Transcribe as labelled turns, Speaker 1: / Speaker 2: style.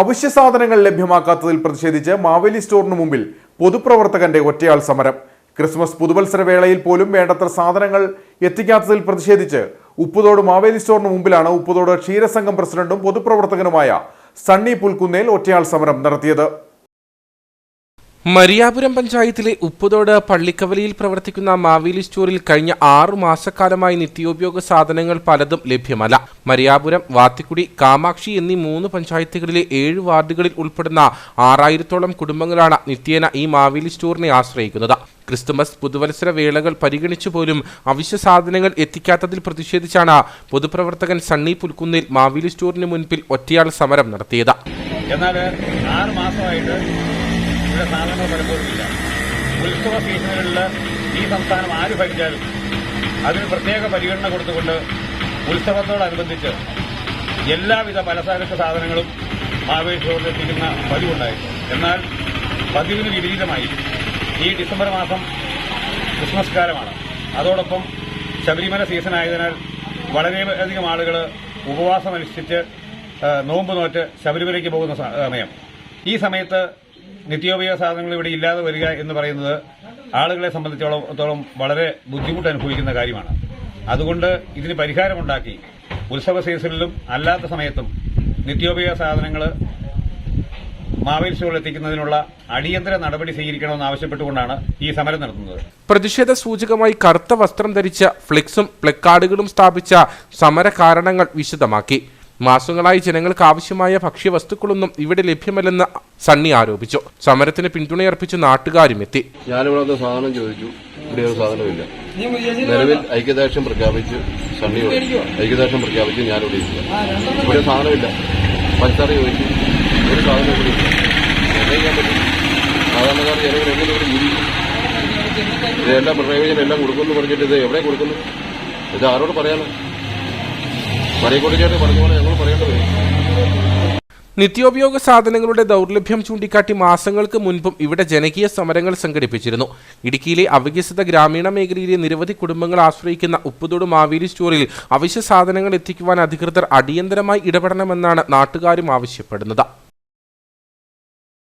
Speaker 1: അവശ്യ സാധനങ്ങൾ ലഭ്യമാക്കാത്തതിൽ പ്രതിഷേധിച്ച് മാവേലി സ്റ്റോറിന് മുമ്പിൽ പൊതുപ്രവർത്തകന്റെ ഒറ്റയാൾ സമരം. ക്രിസ്മസ് പുതുവത്സര വേളയിൽ പോലും വേണ്ടത്ര സാധനങ്ങൾ എത്തിക്കാത്തതിൽ പ്രതിഷേധിച്ച് ഉപ്പുതോട് മാവേലി സ്റ്റോറിന് മുമ്പിലാണ് ഉപ്പുതോട് ക്ഷീരസംഘം പ്രസിഡന്റും പൊതുപ്രവർത്തകനുമായ സണ്ണി പുൽക്കുന്നേൽ ഒറ്റയാൾ സമരം നടത്തിയത്.
Speaker 2: മരിയാപുരം പഞ്ചായത്തിലെ ഉപ്പുതോട് പള്ളിക്കവലിയിൽ പ്രവർത്തിക്കുന്ന മാവേലി സ്റ്റോറിൽ കഴിഞ്ഞ ആറു മാസക്കാലമായി നിത്യോപയോഗ സാധനങ്ങൾ പലതും ലഭ്യമല്ല. മരിയാപുരം വാത്തിക്കുടി കാമാക്ഷി എന്നീ മൂന്ന് പഞ്ചായത്തുകളിലെ ഏഴ് വാർഡുകളിൽ ഉൾപ്പെടുന്ന ആറായിരത്തോളം കുടുംബങ്ങളാണ് നിത്യേന ഈ മാവേലി സ്റ്റോറിനെ ആശ്രയിക്കുന്നത്. ക്രിസ്തുമസ് പുതുവത്സര വേളകൾ പരിഗണിച്ചു പോലും അവശ്യ സാധനങ്ങൾ എത്തിക്കാത്തതിൽ പ്രതിഷേധിച്ചാണ് പൊതുപ്രവർത്തകൻ സണ്ണി പുൽക്കുന്നിൽ മാവേലി സ്റ്റോറിന് മുൻപിൽ ഒറ്റയാൾ സമരം നടത്തിയത്.
Speaker 3: എന്നാൽ ആറ് മാസമായിട്ട് ഇവിടെ സാധനങ്ങൾ പലപ്പോഴും ഇല്ല ഉത്സവ സീസണുകളിൽ ഈ സംസ്ഥാനം ആര് ഭരിച്ചാലും അതിന് പ്രത്യേക പരിഗണന കൊടുത്തുകൊണ്ട് ഉത്സവത്തോടനുബന്ധിച്ച് എല്ലാവിധ പലചരക്ക് സാധനങ്ങളും മാവേലി എത്തിക്കുന്ന പതിവുണ്ടായിരുന്നു. എന്നാൽ പതിവിന് വിപരീതമായി ഈ ഡിസംബർ മാസം ക്രിസ്മസ് കാലമാണ്. അതോടൊപ്പം ശബരിമല സീസൺ ആയതിനാൽ വളരെയധികം ആളുകൾ ഉപവാസമനുഷ്ഠിച്ച് നോമ്പ് നോറ്റ് ശബരിമലയ്ക്ക് പോകുന്ന സമയം. ഈ സമയത്ത് നിത്യോപയോഗ സാധനങ്ങൾ ഇവിടെ ഇല്ലാതെ വരിക എന്ന് പറയുന്നത് ആളുകളെ സംബന്ധിച്ചിടത്തോളം വളരെ ബുദ്ധിമുട്ട് അനുഭവിക്കുന്ന കാര്യമാണ്. അതുകൊണ്ട് ഇതിന് പരിഹാരമുണ്ടാക്കി ഉത്സവ സീസണിലും അല്ലാത്ത സമയത്തും നിത്യോപയോഗ സാധനങ്ങൾ മാവേലി എത്തിക്കുന്നതിനുള്ള അടിയന്തര നടപടി സ്വീകരിക്കണമെന്ന് ആവശ്യപ്പെട്ടുകൊണ്ടാണ് ഈ സമരം നടത്തുന്നത്.
Speaker 2: പ്രതിഷേധ സൂചകമായി കറുത്ത വസ്ത്രം ധരിച്ച ഫ്ലെക്സും പ്ലക്കാർഡുകളും സ്ഥാപിച്ച സമര കാരണങ്ങൾ വിശദമാക്കി. മാസങ്ങളായി ജനങ്ങൾക്ക് ആവശ്യമായ ഭക്ഷ്യവസ്തുക്കളൊന്നും ഇവിടെ ലഭ്യമല്ലെന്ന് സണ്ണി ആരോപിച്ചു. സമരത്തിന് പിന്തുണയർപ്പിച്ച് നാട്ടുകാരും എത്തി.
Speaker 4: ഞാനിവിടെ സാധനം ചോദിച്ചു. ഇവിടെ ഒരു സാധനമില്ല നിലവിൽ ഐക്യദാർഷ്ട്യം പ്രഖ്യാപിച്ച് സണ്ണി ഐക്യദാർഷ്ട്യം പ്രഖ്യാപിച്ച് ഞാനിവിടെ ഇല്ല ഇവിടെ സാധനമില്ല. പഞ്ചസാര ചോദിച്ചു. ഒരു സാധനം ഇവിടെ ഇല്ല. എന്താ ചെയ്യാൻ പറ്റും. സാധാരണക്കാർ ജനങ്ങൾ എങ്ങനെ ഇവിടെ ഇതെല്ലാം പ്രയോജനം എല്ലാം കൊടുക്കുമെന്ന് പറഞ്ഞിട്ട് ഇത് എവിടെ കൊടുക്കുന്നു? ഇത് ആരോട് പറയാനോ?
Speaker 2: നിത്യോപയോഗ സാധനങ്ങളുടെ ദൗർലഭ്യം ചൂണ്ടിക്കാട്ടി മാസങ്ങൾക്ക് മുൻപും ഇവിടെ ജനകീയ സമരങ്ങൾ സംഘടിപ്പിച്ചിരുന്നു. ഇടുക്കിയിലെ അവികസിത ഗ്രാമീണ മേഖലയിലെ നിരവധി കുടുംബങ്ങൾ ആശ്രയിക്കുന്ന ഉപ്പുതോട് മാവേലി സ്റ്റോറിൽ അവശ്യ സാധനങ്ങൾ എത്തിക്കുവാൻ അധികൃതർ അടിയന്തരമായി ഇടപെടണമെന്നാണ് നാട്ടുകാരും ആവശ്യപ്പെടുന്നത്.